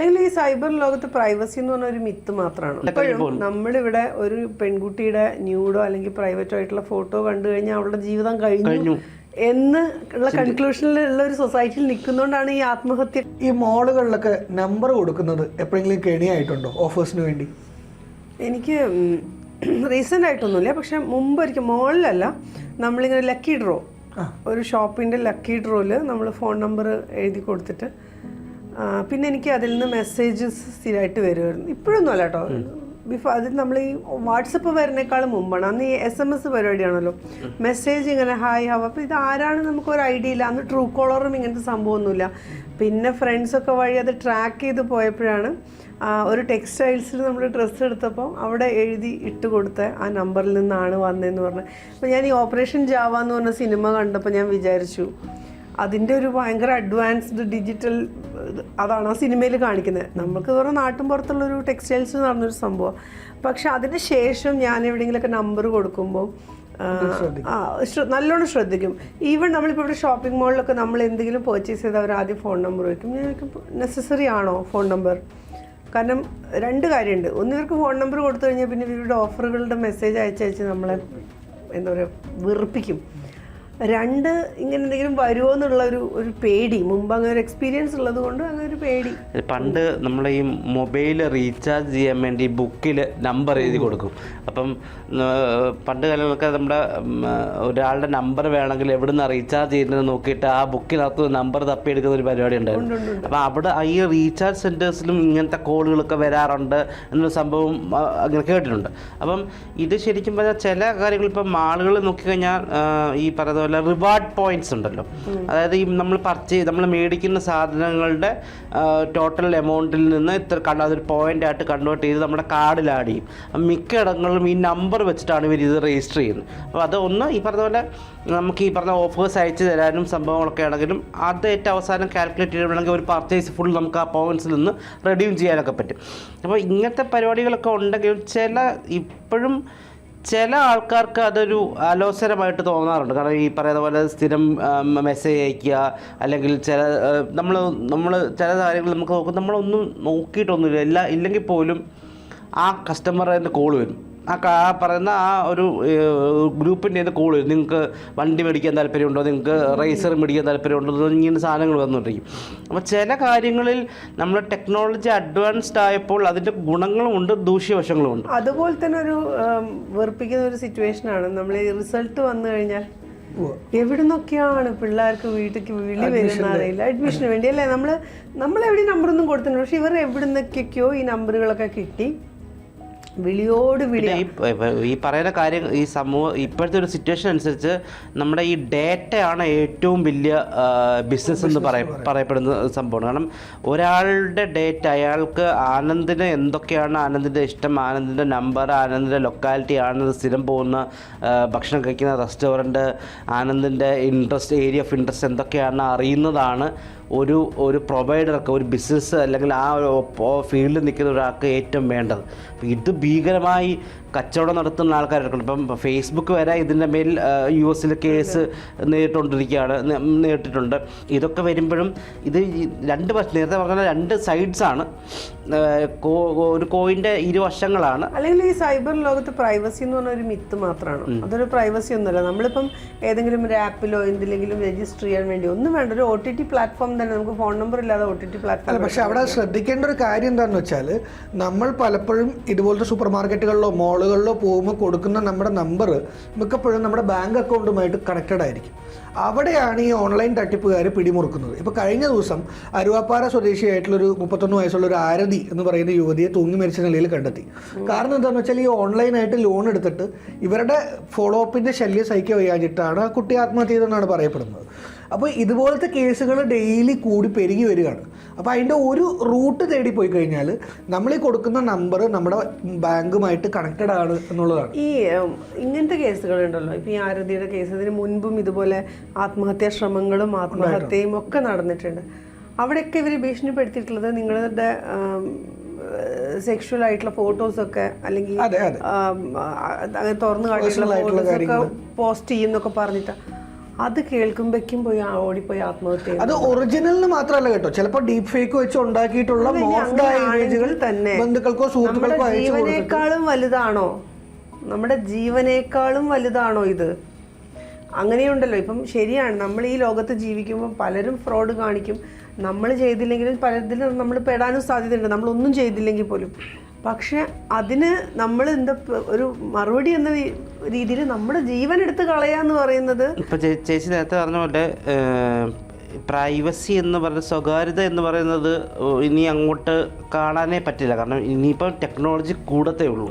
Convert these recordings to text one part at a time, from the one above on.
അല്ലെങ്കിൽ ഈ സൈബർ ലോകത്ത് പ്രൈവസി എന്ന് പറഞ്ഞ ഒരു മിത്ത് മാത്രമാണ് നമ്മളിവിടെ ഒരു പെൺകുട്ടിയുടെ ന്യൂഡോ അല്ലെങ്കിൽ പ്രൈവറ്റോ ആയിട്ടുള്ള ഫോട്ടോ കണ്ടു കഴിഞ്ഞാൽ അവളുടെ ജീവിതം കഴിഞ്ഞു എന്ന് ഉള്ള കൺക്ലൂഷനിലുള്ള ഒരു സൊസൈറ്റിയിൽ നിൽക്കുന്നതുകൊണ്ടാണ് ഈ ആത്മഹത്യ. ഈ മോളുകളിലൊക്കെ നമ്പർ കൊടുക്കുന്നത് എപ്പോഴെങ്കിലും കെണിയായിട്ടുണ്ടോ ഓഫേഴ്സിന് വേണ്ടി? എനിക്ക് റീസെന്റ് ആയിട്ടൊന്നുമില്ല. പക്ഷെ മുമ്പ് ഒരിക്കൽ മോളിലല്ല നമ്മളിങ്ങനെ ലക്കി ഡ്രോ ഒരു ഷോപ്പിന്റെ ലക്കി ഡ്രോയിൽ നമ്മൾ ഫോൺ നമ്പർ എഴുതി കൊടുത്തിട്ട് പിന്നെ എനിക്ക് അതിൽ നിന്ന് മെസ്സേജസ് സ്ഥിരമായിട്ട് വരുമായിരുന്നു ഇപ്പോഴൊന്നും അല്ല കേട്ടോ ബിഫോർ അതിൽ നമ്മൾ ഈ വാട്സപ്പ് വരുന്നേക്കാളും മുമ്പാണ്. അന്ന് ഈ എസ് എം എസ് പരിപാടിയാണല്ലോ മെസ്സേജ് ഇങ്ങനെ ഹായ് ഹാവ് അപ്പോൾ ഇത് ആരാണ് നമുക്ക് ഒരു ഐഡിയ ഇല്ല. അന്ന് ട്രൂ കോളറും ഇങ്ങനത്തെ സംഭവമൊന്നുമില്ല. പിന്നെ ഫ്രണ്ട്സൊക്കെ വഴി അത് ട്രാക്ക് ചെയ്ത് പോയപ്പോഴാണ് ഒരു ടെക്സ്റ്റൈൽസിൽ നമ്മൾ ഡ്രസ്സ് എടുത്തപ്പോൾ അവിടെ എഴുതി ഇട്ട് കൊടുത്ത ആ നമ്പറിൽ നിന്നാണ് വന്നതെന്ന് പറഞ്ഞത് അപ്പോൾ ഞാൻ ഈ ഓപ്പറേഷൻ ജാവ എന്ന് പറഞ്ഞ സിനിമ കണ്ടപ്പോൾ ഞാൻ വിചാരിച്ചു അതിന്റെ ഒരു ഭയങ്കര അഡ്വാൻസ്ഡ് ഡിജിറ്റൽ അതാണ് ആ സിനിമയിൽ കാണിക്കുന്നത്. നമുക്ക് വേറെ നാട്ടും പുറത്തുള്ളൊരു ടെക്സ്റ്റൈൽസ് എന്ന് പറഞ്ഞൊരു സംഭവം. പക്ഷെ അതിന് ശേഷം ഞാൻ എവിടെയെങ്കിലുമൊക്കെ നമ്പർ കൊടുക്കുമ്പോൾ ആ നല്ലോണം ശ്രദ്ധിക്കും. ഈവൻ നമ്മളിപ്പോൾ ഇവിടെ ഷോപ്പിംഗ് മാളിലൊക്കെ നമ്മൾ എന്തെങ്കിലും പർച്ചേസ് ചെയ്ത് അവർ ആദ്യം ഫോൺ നമ്പർ വയ്ക്കും ഞാൻ നെസസറി ആണോ ഫോൺ നമ്പർ കാരണം രണ്ട് കാര്യമുണ്ട്. ഒന്ന് ഇവർക്ക് ഫോൺ നമ്പർ കൊടുത്തു കഴിഞ്ഞാൽ പിന്നെ ഇവരുടെ ഓഫറുകളുടെ മെസ്സേജ് അയച്ചയച്ച് നമ്മളെ എന്താ പറയുക വെറുപ്പിക്കും. രണ്ട് ഇങ്ങനെ എന്തെങ്കിലും വരുമോ എന്നുള്ള ഒരു ഒരു പേടി. മുമ്പ് അങ്ങനെ ഒരു എക്സ്പീരിയൻസ് ഉള്ളത് കൊണ്ട് അങ്ങനെ ഒരു പേടി. പണ്ട് നമ്മൾ ഈ മൊബൈൽ റീചാർജ് ചെയ്യാൻ വേണ്ടി ബുക്കിൽ നമ്പർ എഴുതി കൊടുക്കും. അപ്പം പണ്ട് കാലങ്ങളൊക്കെ നമ്മുടെ ഒരാളുടെ നമ്പർ വേണമെങ്കിൽ എവിടെ നിന്ന് റീചാർജ് ചെയ്യുന്നത് നോക്കിയിട്ട് ആ ബുക്കിനകത്ത് നമ്പർ തപ്പിയെടുക്കുന്ന ഒരു പരിപാടി ഉണ്ടായിരുന്നു. അപ്പം അവിടെ ഈ റീചാർജ് സെന്റേഴ്സിലും ഇങ്ങനത്തെ കോളുകളൊക്കെ വരാറുണ്ട് എന്നൊരു സംഭവം അങ്ങനെ കേട്ടിട്ടുണ്ട്. അപ്പം ഇത് ശരിക്കും പറഞ്ഞാൽ ചില കാര്യങ്ങൾ ഇപ്പം ആളുകൾ നോക്കിക്കഴിഞ്ഞാൽ ഈ പറയുന്ന പോലെ റിവാർഡ് പോയിന്റ്സ് ഉണ്ടല്ലോ. അതായത് ഈ നമ്മൾ പർച്ചേസ് നമ്മൾ മേടിക്കുന്ന സാധനങ്ങളുടെ ടോട്ടൽ എമൗണ്ടിൽ നിന്ന് ഇത്ര കണ്ട അതൊരു പോയിന്റ് ആയിട്ട് കൺവേർട്ട് ചെയ്ത് നമ്മുടെ കാർഡിൽ ആഡ് ചെയ്യും. മിക്ക ഇടങ്ങളിലും ഈ നമ്പർ വെച്ചിട്ടാണ് ഇവർ ഇത് രജിസ്റ്റർ ചെയ്യുന്നത്. അപ്പോൾ അത് ഒന്ന് ഈ പറഞ്ഞ പോലെ നമുക്ക് ഈ പറഞ്ഞ ഓഫേഴ്സ് അയച്ചു തരാനും സംഭവങ്ങളൊക്കെ ആണെങ്കിലും അത് ഏറ്റവും അവസാനം കാൽക്കുലേറ്റ് ചെയ്യണമെങ്കിൽ ഒരു പർച്ചേസ് ഫുൾ നമുക്ക് ആ പോയിന്റ്സിൽ നിന്ന് റെഡ്യൂം ചെയ്യാനൊക്കെ പറ്റും. അപ്പോൾ ഇങ്ങനത്തെ പരിപാടികളൊക്കെ ഉണ്ടെങ്കിലും ചില ഇപ്പോഴും ചില ആൾക്കാർക്ക് അതൊരു അലോസരമായിട്ട് തോന്നാറുണ്ട്. കാരണം ഈ പറയുന്ന പോലെ സ്ഥിരം മെസ്സേജ് അയക്കുക അല്ലെങ്കിൽ ചില നമ്മൾ നമ്മൾ ചില കാര്യങ്ങൾ നമുക്ക് നോക്കും നമ്മളൊന്നും നോക്കിയിട്ടൊന്നുമില്ല. ഇല്ല ഇല്ലെങ്കിൽ പോലും ആ കസ്റ്റമറിന്റെ കോൾ വരും. ആ പറയുന്ന ആ ഒരു ഗ്രൂപ്പിന്റെ കോൾ വരും നിങ്ങൾക്ക് വണ്ടി മേടിക്കാൻ താല്പര്യമുണ്ടോ? നിങ്ങൾക്ക് റേസർ മേടിക്കാൻ താല്പര്യമുണ്ടോ? ഇങ്ങനെ സാധനങ്ങൾ വന്നുകൊണ്ടിരിക്കും. അപ്പോൾ ചില കാര്യങ്ങളിൽ നമ്മൾ ടെക്നോളജി അഡ്വാൻസ്ഡ് ആയപ്പോൾ അതിന്റെ ഗുണങ്ങളുമുണ്ട് ദൂഷ്യവശങ്ങളുമുണ്ട് ദൂഷ്യവശങ്ങളും ഉണ്ട്. അതുപോലെ തന്നെ ഒരു വെറുപ്പിക്കുന്ന ഒരു സിറ്റുവേഷനാണ് നമ്മൾ ഈ റിസൾട്ട് വന്നു കഴിഞ്ഞാൽ എവിടുന്നൊക്കെയാണ് പിള്ളേർക്ക് വീട്ടിലേക്ക് വിളി വരുന്ന അറിയില്ല. അഡ്മിഷന് വേണ്ടി. അല്ലേ? നമ്മൾ നമ്മൾ എവിടെ നമ്പറൊന്നും കൊടുത്തിട്ടുണ്ട്. പക്ഷെ ഇവർ എവിടുന്നൊക്കെയൊക്കെയോ ഈ നമ്പറുകളൊക്കെ കിട്ടി. വിളിയോട് വിളി ഈ പറയുന്ന കാര്യം ഈ സമൂഹം ഇപ്പോഴത്തെ ഒരു സിറ്റുവേഷൻ അനുസരിച്ച് നമ്മുടെ ഈ ഡേറ്റയാണ് ഏറ്റവും വലിയ ബിസിനസ് എന്ന് പറയ പറയപ്പെടുന്ന സംഭവമാണ്. കാരണം ഒരാളുടെ ഡേറ്റ അയാൾക്ക് ആനന്ദിന് എന്തൊക്കെയാണ് ആനന്ദിന്റെ ഇഷ്ടം? ആനന്ദിന്റെ നമ്പർ ആനന്ദിന്റെ ലൊക്കാലിറ്റി ആനന്ദ് സ്ഥിരം പോകുന്ന ഭക്ഷണം കഴിക്കുന്ന റെസ്റ്റോറന്റ് ആനന്ദിന്റെ ഇൻട്രസ്റ്റ് ഏരിയ ഓഫ് ഇൻട്രസ്റ്റ് എന്തൊക്കെയാണെന്ന് അറിയുന്നതാണ് ഒരു ഒരു പ്രൊവൈഡർക്ക് ഒരു ബിസിനസ് അല്ലെങ്കിൽ ആ ഫീൽഡിൽ നിൽക്കുന്ന ഒരാൾക്ക് ഏറ്റവും വേണ്ടത്. ഇത് ഭീകരമായി കച്ചവടം നടത്തുന്ന ആൾക്കാരൊക്കെ ഇപ്പം ഫേസ്ബുക്ക് വരെ ഇതിന്റെ മേൽ യു എസിൽ കേസ് നേരിട്ടുകൊണ്ടിരിക്കുകയാണ് നേരിട്ടിട്ടുണ്ട്. ഇതൊക്കെ വരുമ്പോഴും ഇത് രണ്ട് വശം നേരത്തെ പറഞ്ഞ രണ്ട് സൈഡ്സാണ് ഒരു കോയിന്റെ ഇരുവശങ്ങളാണ് അല്ലെങ്കിൽ ഈ സൈബർ ലോകത്ത് പ്രൈവസി എന്ന് പറഞ്ഞ ഒരു മിത്ത് മാത്രമാണ് അതൊരു പ്രൈവസി ഒന്നുമല്ല. നമ്മളിപ്പം ഏതെങ്കിലും ഒരു ആപ്പിലോ എന്തിലെങ്കിലും രജിസ്റ്റർ ചെയ്യാൻ വേണ്ടി ഒന്നും വേണ്ട. ഒരു ഒ ടി ടി പ്ലാറ്റ്ഫോം തന്നെ. നമുക്ക് ഫോൺ നമ്പർ ഇല്ലാതെ ഒ ടി ടി പ്ലാറ്റ്ഫോം പക്ഷേ അവിടെ ശ്രദ്ധിക്കേണ്ട ഒരു കാര്യം എന്താണെന്ന് വെച്ചാൽ നമ്മൾ പലപ്പോഴും ഇതുപോലത്തെ സൂപ്പർ മാർക്കറ്റുകളിലോ മോളുകളിലോ പോകുമ്പോൾ കൊടുക്കുന്ന നമ്മുടെ നമ്പർ മിക്കപ്പോഴും നമ്മുടെ ബാങ്ക് അക്കൗണ്ടുമായിട്ട് കണക്റ്റഡ് ആയിരിക്കും. അവിടെയാണ് ഈ ഓൺലൈൻ തട്ടിപ്പുകാർ പിടിമുറുക്കുന്നത്. ഇപ്പോൾ കഴിഞ്ഞ ദിവസം അരുവാപ്പാറ സ്വദേശിയായിട്ടുള്ളൊരു മുപ്പത്തൊന്ന് വയസ്സുള്ള ഒരു ആരതി എന്ന് പറയുന്ന യുവതിയെ തൂങ്ങി മരിച്ച നിലയിൽ കണ്ടെത്തി. കാരണം എന്താണെന്ന് വെച്ചാൽ ഈ ഓൺലൈനായിട്ട് ലോൺ എടുത്തിട്ട് ഇവരുടെ ഫോളോ അപ്പിന്റെ ശല്യം സഹിക്കുക വയ്യാഞ്ഞിട്ടാണ് ആ കുട്ടി ആത്മഹത്യ ചെയ്തെന്നാണ് പറയപ്പെടുന്നത്. അപ്പോൾ ഇതുപോലത്തെ കേസുകൾ ഡെയിലി കൂടി പെരുകി വരികയാണ്. അപ്പോൾ അതിന്റെ ഒരു റൂട്ട് തേടി പോയി കഴിഞ്ഞാൽ നമ്മൾ ഈ കൊടുക്കുന്ന നമ്പർ നമ്മുടെ ബാങ്കുമായിട്ട് കണക്റ്റഡ് ആണ് എന്നുള്ളതാണ്. ഈ ഇങ്ങനത്തെ കേസുകളുണ്ടല്ലോ. ഇപ്പം ഈ ആരതിയുടെ കേസ് ഇതിന് മുൻപും ഇതുപോലെ ആത്മഹത്യാ ശ്രമങ്ങളും ആത്മഹത്യയും ഒക്കെ നടന്നിട്ടുണ്ട്. അവിടെയൊക്കെ ഇവർ ഭീഷണിപ്പെടുത്തിയിട്ടുള്ളത് നിങ്ങളുടെ സെക്ഷുവൽ ആയിട്ടുള്ള ഫോട്ടോസൊക്കെ അല്ലെങ്കിൽ അങ്ങനെ തുറന്നു കാട്ടിയിട്ടുള്ള ഫോട്ടോസൊക്കെ പോസ്റ്റ് ചെയ്യുന്നൊക്കെ പറഞ്ഞിട്ട്. അത് കേൾക്കുമ്പോഴേക്കും പോയി ആ- ഓടിപ്പോയി ആത്മഹത്യ. അത് ഒറിജിനലിന് മാത്രമല്ല കേട്ടോ. ചിലപ്പോൾ ഡീപ് ഫേക്ക് വെച്ച് ഉണ്ടാക്കിയിട്ടുള്ള ആയ അങ്ങനെയാണെങ്കിൽ ഇമേജുകൾ തന്നെ. ബന്ധുക്കൾക്കോ നമ്മുടെ സുഹൃത്തുക്കൾക്കോ അയച്ചു കൊടുക്കും ജീവനേക്കാളും വലുതാണോ? നമ്മുടെ ജീവനേക്കാളും വലുതാണോ ഇത്? അങ്ങനെയുണ്ടല്ലോ. ഇപ്പം ശരിയാണ്. നമ്മൾ ഈ ലോകത്ത് ജീവിക്കുമ്പോൾ പലരും ഫ്രോഡ് കാണിക്കും. നമ്മൾ ചെയ്തില്ലെങ്കിലും പലതിലും നമ്മൾ പെടാനും സാധ്യതയുണ്ട്. നമ്മളൊന്നും ചെയ്തില്ലെങ്കിൽ പോലും. പക്ഷെ അതിന് നമ്മൾ എന്താ ഒരു മറുപടി എന്ന രീതിയിൽ നമ്മുടെ ജീവൻ എടുത്ത് കളയാന്ന് പറയുന്നത് ഇപ്പൊ ചേച്ചി നേരത്തെ പറഞ്ഞ പോലെ പ്രൈവസി എന്ന് പറയുന്ന സ്വകാര്യത എന്ന് പറയുന്നത് ഇനി അങ്ങോട്ട് കാണാനേ പറ്റില്ല. കാരണം ഇനിയിപ്പം ടെക്നോളജി കൂടത്തേ ഉള്ളൂ.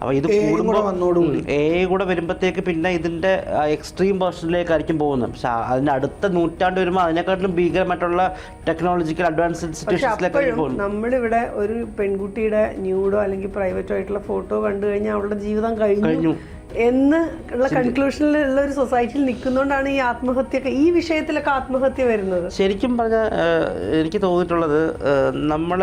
അപ്പോൾ ഇത് കൂടുമ്പോൾ. എ കൂടെ വരുമ്പോഴത്തേക്ക് പിന്നെ ഇതിന്റെ എക്സ്ട്രീം വേർഷനിലേക്കായിരിക്കും പോകുന്നത്. പക്ഷെ അതിന് അതിന്റെ അടുത്ത നൂറ്റാണ്ട് വരുമ്പോൾ അതിനെക്കാട്ടിലും ഭീകരമായിട്ടുള്ള ടെക്നോളജിക്കൽ അഡ്വാൻസ് ഇൻസ്റ്റിറ്റ്യൂഷൻസിലേക്ക് പോകുന്നത്. നമ്മളിവിടെ ഒരു പെൺകുട്ടിയുടെ ന്യൂഡോ അല്ലെങ്കിൽ പ്രൈവറ്റോ ആയിട്ടുള്ള ഫോട്ടോ കണ്ടു കഴിഞ്ഞാൽ അവളുടെ ജീവിതം കഴിഞ്ഞു. എന്ന് ഉള്ള കൺക്ലൂഷനിൽ ഉള്ള ഒരു സൊസൈറ്റിയിൽ നിൽക്കുന്നതുകൊണ്ടാണ് ഈ ആത്മഹത്യയൊക്കെ ഈ വിഷയത്തിലൊക്കെ ആത്മഹത്യ വരുന്നത്. ശരിക്കും പറഞ്ഞാൽ എനിക്ക് തോന്നിയിട്ടുള്ളത് നമ്മൾ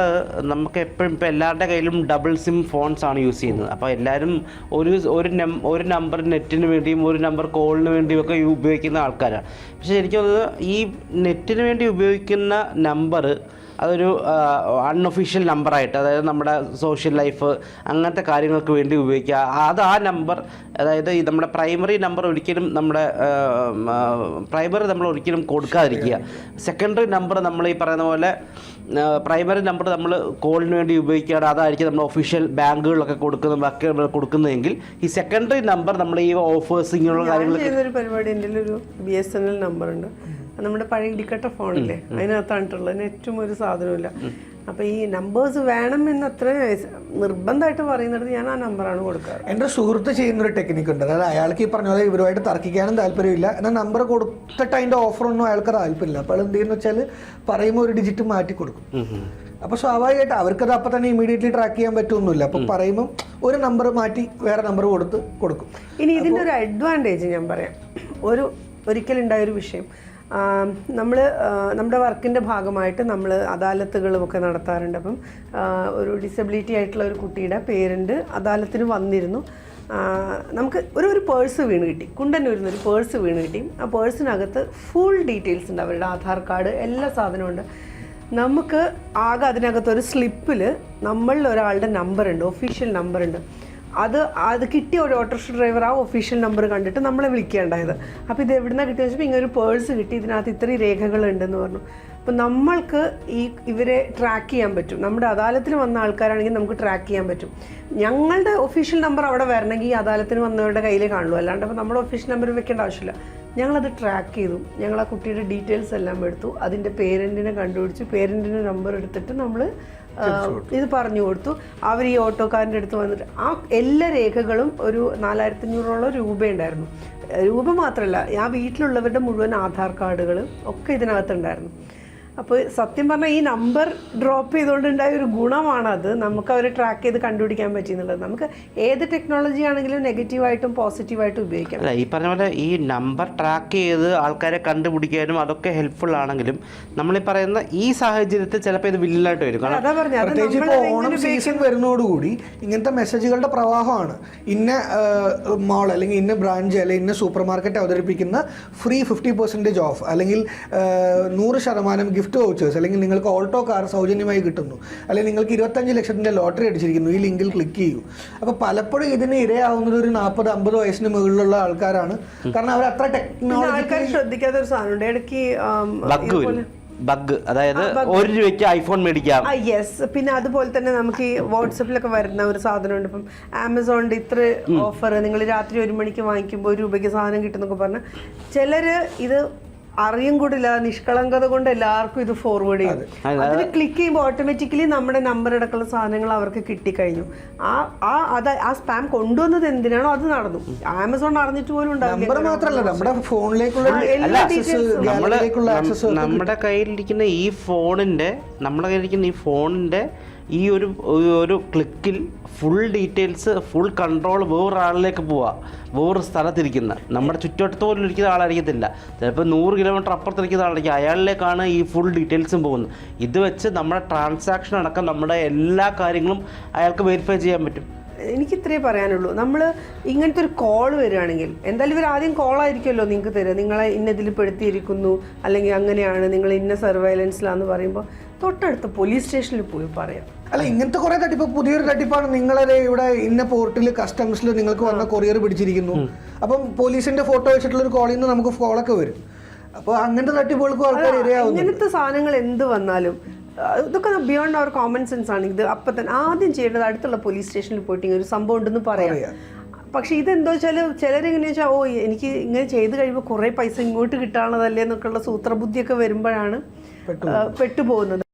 നമുക്ക് എപ്പോഴും ഇപ്പോൾ എല്ലാവരുടെ കയ്യിലും ഡബിൾ സിം ഫോൺസ് ആണ് യൂസ് ചെയ്യുന്നത്. അപ്പോൾ എല്ലാവരും ഒരു ഒരു നം ഒരു നമ്പർ നെറ്റിന് വേണ്ടിയും ഒരു നമ്പർ കോളിന് വേണ്ടിയും ഒക്കെ ഉപയോഗിക്കുന്ന ആൾക്കാരാണ് പക്ഷേ എനിക്ക് തോന്നുന്നത് ഈ നെറ്റിന് വേണ്ടി ഉപയോഗിക്കുന്ന നമ്പർ അതൊരു അൺഒഫീഷ്യൽ നമ്പറായിട്ട് അതായത് നമ്മുടെ സോഷ്യൽ ലൈഫ് അങ്ങനത്തെ കാര്യങ്ങൾക്ക് വേണ്ടി ഉപയോഗിക്കുക. അത് ആ നമ്പർ അതായത് ഈ നമ്മുടെ പ്രൈമറി നമ്പർ ഒരിക്കലും നമ്മുടെ പ്രൈമറി നമ്മൾ ഒരിക്കലും കൊടുക്കാതിരിക്കുക. സെക്കൻഡറി നമ്പർ നമ്മൾ ഈ പറയുന്ന പോലെ പ്രൈമറി നമ്പർ നമ്മൾ കോളിന് വേണ്ടി ഉപയോഗിക്കുകയാണ്. അതായിരിക്കും നമ്മൾ ഒഫീഷ്യൽ ബാങ്കുകളിലൊക്കെ കൊടുക്കുന്ന ബാക്കി കൊടുക്കുന്നതെങ്കിൽ ഈ സെക്കൻഡറി നമ്പർ നമ്മൾ ഈ ഓഫേഴ്സ് ഇങ്ങനെയുള്ള കാര്യങ്ങൾ ഒരു പരിപാടി എന്റെ ഒരു B S N L number ഉണ്ട്. അത് നമ്മുടെ പഴയ ഇടിക്കട്ട ഫോണില്ലേ അതിനകത്താണിട്ടുള്ളത്. നെറ്റും ഒരു സാധനമില്ല അപ്പൊ ഈ നമ്പേഴ്സ് വേണം എന്ന് അത്ര നിർബന്ധമായിട്ട് പറയുന്നിടത്ത് ഞാൻ ആ നമ്പറാണ് കൊടുക്കാറ്. എന്റെ സുഹൃത്ത് ചെയ്യുന്ന ഒരു ടെക്നിക്ക് ഉണ്ട്. അതായത് അയാൾക്ക് ഈ പറഞ്ഞ പോലെ ഇവരുമായിട്ട് തർക്കിക്കാനും താല്പര്യമില്ല. എന്നാൽ നമ്പർ കൊടുത്തിട്ട് അതിന്റെ ഓഫറൊന്നും അയാൾക്ക് താല്പര്യമില്ല. അപ്പോൾ എന്ത് ചെയ്യുന്ന വെച്ചാൽ പറയുമ്പോൾ ഒരു ഡിജിറ്റ് മാറ്റി കൊടുക്കും. അപ്പോൾ സ്വാഭാവികമായിട്ട് അവർക്കത് അപ്പം തന്നെ ഇമീഡിയറ്റ്ലി ട്രാക്ക് ചെയ്യാൻ പറ്റുമൊന്നുമില്ല. അപ്പോൾ പറയുമ്പോൾ ഒരു നമ്പർ മാറ്റി വേറെ നമ്പർ കൊടുത്ത് കൊടുക്കും. ഇനി ഇതിന്റെ ഒരു അഡ്വാന്റേജ് ഞാൻ പറയാം. ഒരു ഒരിക്കലുണ്ടായ ഒരു വിഷയം. നമ്മൾ നമ്മുടെ വർക്കിന്റെ ഭാഗമായിട്ട് നമ്മൾ അദാലത്തുകളും ഒക്കെ നടത്താറുണ്ട്. അപ്പം ഒരു ഡിസബിലിറ്റി ആയിട്ടുള്ള ഒരു കുട്ടിയുടെ പേരന്റ് അദാലത്തിന് വന്നിരുന്നു. നമുക്ക് ഒരു ഒരു പേഴ്സ് വീണ് കിട്ടി. കുണ്ടന്നൂരിൽ നിന്ന് ഒരു പേഴ്സ് വീണ് കിട്ടി. ആ പേഴ്സിനകത്ത് ഫുൾ ഡീറ്റെയിൽസ് ഉണ്ട്. അവരുടെ ആധാർ കാർഡ് എല്ലാ സാധനവും ഉണ്ട്. നമുക്ക് ആകെ അതിനകത്ത് ഒരു സ്ലിപ്പിൽ നമ്മളിൽ ഒരാളുടെ നമ്പറുണ്ട് ഒഫീഷ്യൽ നമ്പർ ഉണ്ട്. അത് അത് കിട്ടിയ ഒരു ഓട്ടോറിക്ഷ ഡ്രൈവർ ആ ഒഫീഷ്യൽ നമ്പർ കണ്ടിട്ട് നമ്മളെ വിളിക്കേണ്ടായത്. അപ്പോൾ ഇത് എവിടെ നിന്ന് കിട്ടിയെന്ന് വെച്ചപ്പോൾ ഇങ്ങനെ ഒരു പേഴ്സ് കിട്ടി ഇതിനകത്ത് ഇത്രയും രേഖകളുണ്ടെന്ന് പറഞ്ഞു. അപ്പോൾ നമ്മൾക്ക് ഈ ഇവരെ ട്രാക്ക് ചെയ്യാൻ പറ്റും. നമ്മുടെ അദാലത്തിൽ വന്ന ആൾക്കാരാണെങ്കിൽ നമുക്ക് ട്രാക്ക് ചെയ്യാൻ പറ്റും. ഞങ്ങളുടെ ഒഫീഷ്യൽ നമ്പർ അവിടെ വരണമെങ്കിൽ ഈ അദാലത്തിന് വന്നവരുടെ കയ്യിൽ കാണുള്ളൂ. അല്ലാണ്ട് അപ്പോൾ നമ്മുടെ ഒഫീഷ്യൽ നമ്പർ വെക്കേണ്ട ആവശ്യമില്ല. ഞങ്ങളത് ട്രാക്ക് ചെയ്തു. ഞങ്ങൾ ആ കുട്ടിയുടെ ഡീറ്റെയിൽസ് എല്ലാം എടുത്തു. അതിന്റെ പേരന്റിനെ കണ്ടുപിടിച്ചു. പേരന്റിന്റെ നമ്പർ എടുത്തിട്ട് നമ്മൾ ഇത് പറഞ്ഞു കൊടുത്തു. അവർ ഈ ഓട്ടോക്കാരന്റെ അടുത്ത് വന്നിട്ട് ആ എല്ലാ രേഖകളും ഒരു നാലായിരത്തി അഞ്ഞൂറോളം രൂപയുണ്ടായിരുന്നു. രൂപ മാത്രമല്ല ആ വീട്ടിലുള്ളവരുടെ മുഴുവൻ ആധാർ കാർഡുകൾ ഒക്കെ ഇതിനകത്തുണ്ടായിരുന്നു. അപ്പോൾ സത്യം പറഞ്ഞാൽ ഈ നമ്പർ ഡ്രോപ്പ് ചെയ്തുകൊണ്ടുണ്ടായ ഒരു ഗുണമാണത്. നമുക്ക് അവരെ ട്രാക്ക് ചെയ്ത് കണ്ടുപിടിക്കാൻ പറ്റി എന്നുള്ളത് നമുക്ക് ഏത് ടെക്നോളജി ആണെങ്കിലും നെഗറ്റീവായിട്ടും പോസിറ്റീവായിട്ടും ഉപയോഗിക്കാം. അല്ല ഈ പറഞ്ഞ പോലെ ഈ നമ്പർ ട്രാക്ക് ചെയ്ത് ആൾക്കാരെ കണ്ടുപിടിക്കാനും അതൊക്കെ ഹെൽപ്ഫുൾ ആണെങ്കിലും നമ്മൾ ഈ പറയുന്ന ഈ സാഹചര്യത്തിൽ ചിലപ്പോൾ ഇത് വില്ലായിട്ട് വരും. കാരണം അതാ പറഞ്ഞത് പ്രത്യേകിച്ച് നമ്മൾ ഇപ്പോൾ ഓണം സീസൺ വരുന്നതോടുകൂടി ഇങ്ങനത്തെ മെസ്സേജുകളുടെ പ്രവാഹമാണ്. ഇന്ന മോൾ അല്ലെങ്കിൽ ഇന്ന ബ്രാഞ്ച് അല്ലെങ്കിൽ ഇന്ന സൂപ്പർ മാർക്കറ്റ് അവതരിപ്പിക്കുന്ന ഫ്രീ ഫിഫ്റ്റി പെർസെന്റേജ് ഓഫ് അല്ലെങ്കിൽ നൂറ് ശതമാനം ഗിഫ്റ്റ് വൗച്ചേഴ്സ് അല്ലെങ്കിൽ നിങ്ങൾക്ക് ഓൾട്ടോ കാർ സൗജന്യമായി കിട്ടുന്നു. അല്ലെങ്കിൽ നിങ്ങൾക്ക് ഇരുപത്തഞ്ച് ലക്ഷത്തിന്റെ ലോട്ടറി അടിച്ചിരിക്കുന്നു. ഈ ലിങ്കിൽ ക്ലിക്ക് ചെയ്യൂ. അപ്പോൾ പലപ്പോഴും ഇതിന് ഇരയാവുന്നത് ഒരു നാൽപ്പത് അമ്പത് വയസ്സിന് മുകളിലുള്ള ആൾക്കാരാണ്. കാരണം അവർ അത്ര ടെക്നോളജി ആൾക്കാർ ശ്രദ്ധിക്കാത്ത ഒരു സാധനമുണ്ട്. ഇടയ്ക്ക് ബഗ് ബഗ് അതായത് ഒരു രൂപയ്ക്ക് ഐഫോൺ മേടിക്കാം. യെസ് പിന്നെ അതുപോലെ തന്നെ നമുക്ക് ഈ വാട്സപ്പിലൊക്കെ വരുന്ന ഒരു സാധനമുണ്ട്. ഇപ്പം ആമസോണിന്റെ ഇത്ര ഓഫർ നിങ്ങൾ രാത്രി ഒരു മണിക്ക് വാങ്ങിക്കുമ്പോൾ ഒരു രൂപയ്ക്ക് സാധനം കിട്ടുന്നൊക്കെ പറഞ്ഞാൽ ചിലര് ഇത് അറിയും കൂടില്ല നിഷ്കളങ്കത കൊണ്ട് എല്ലാവർക്കും ഇത് ഫോർവേഡ് ചെയ്യും. അതിൽ ക്ലിക്ക് ചെയ്യുമ്പോൾ ഓട്ടോമാറ്റിക്കലി നമ്മുടെ നമ്പർ അടക്കമുള്ള സാധനങ്ങൾ അവർക്ക് കിട്ടിക്കഴിഞ്ഞു. ആ ആ അത് ആ സ്പാം കൊണ്ടുവന്നത് എന്തിനാണോ അത് നടന്നു. ആമസോൺ അറിഞ്ഞിട്ട് പോലും ഉണ്ടാവില്ല നമ്പർ മാത്രമല്ല നമ്മുടെ ഫോണിലേക്കുള്ള നമ്മുടെ കയ്യിലിരിക്കുന്ന ഈ ഫോണിന്റെ നമ്മുടെ കയ്യിലിരിക്കുന്ന ഈ ഫോണിന്റെ ഈ ഒരു ഒരു ക്ലിക്കിൽ ഫുൾ ഡീറ്റെയിൽസ് ഫുൾ കൺട്രോൾ വേറൊരാളിലേക്ക് പോവാ. വേറൊരു സ്ഥലത്തിരിക്കുന്ന. നമ്മുടെ ചുറ്റുവട്ടത്ത് പോലും ഇരിക്കുന്ന ആളായിരിക്കത്തില്ല. ചിലപ്പോൾ നൂറ് കിലോമീറ്റർ അപ്പുറത്തിരിക്കുന്ന ആളായിരിക്കും അയാളിലേക്കാണ് ഈ ഫുൾ ഡീറ്റെയിൽസും പോകുന്നത്. ഇത് വെച്ച് നമ്മുടെ ട്രാൻസാക്ഷൻ അടക്കം നമ്മുടെ എല്ലാ കാര്യങ്ങളും അയാൾക്ക് വെരിഫൈ ചെയ്യാൻ പറ്റും. എനിക്ക് ഇത്രേ പറയാനുള്ളൂ. നമ്മൾ ഇങ്ങനത്തെ ഒരു കോൾ വരികയാണെങ്കിൽ എന്തായാലും ഇവർ ആദ്യം കോളായിരിക്കുമല്ലോ നിങ്ങൾക്ക് തരിക. നിങ്ങളെ ഇന്ന ഇതിൽ പെടുത്തിയിരിക്കുന്നു അല്ലെങ്കിൽ അങ്ങനെയാണ് നിങ്ങൾ ഇന്ന സർവൈലൻസിലാന്ന് പറയുമ്പോൾ തൊട്ടടുത്ത പോലീസ് സ്റ്റേഷനിൽ പോയി പറയാം. അല്ല ഇങ്ങനത്തെ കുറെ തട്ടിപ്പ് പുതിയൊരു തട്ടിപ്പാണ് നിങ്ങളെ ഇവിടെ ഇന്ന പോർട്ടിൽ കസ്റ്റംസിൽ നിങ്ങൾക്ക് വന്ന കൊറിയർ പിടിച്ചിരിക്കുന്നു. അപ്പം പോലീസിന്റെ ഫോട്ടോ വെച്ചിട്ടുള്ള ഒരു കോളിൽ നിന്ന് നമുക്ക് കോളൊക്കെ വരും. അപ്പോൾ അങ്ങനത്തെ തട്ടിപ്പുകൾക്കും ആൾക്കാർ ഇരയാവും ഇങ്ങനത്തെ സാധനങ്ങൾ എന്ത് വന്നാലും ഇതൊക്കെ ബിയോണ്ട് അവർ കോമൺ സെൻസ് ആണ്. ഇത് അപ്പൊ തന്നെ ആദ്യം ചെയ്യേണ്ടത് അടുത്തുള്ള പോലീസ് സ്റ്റേഷനിൽ പോയിട്ട് ഒരു സംഭവം ഉണ്ടെന്ന് പറയാം. പക്ഷെ ഇതെന്തോ വെച്ചാൽ ചിലരെങ്ങനെ വെച്ചാൽ ഓ എനിക്ക് ഇങ്ങനെ ചെയ്ത് കഴിയുമ്പോൾ കുറേ പൈസ ഇങ്ങോട്ട് കിട്ടാനുള്ളതല്ലേ എന്നൊക്കെയുള്ള സൂത്രബുദ്ധിയൊക്കെ വരുമ്പോഴാണ് പെട്ടുപോകുന്നത്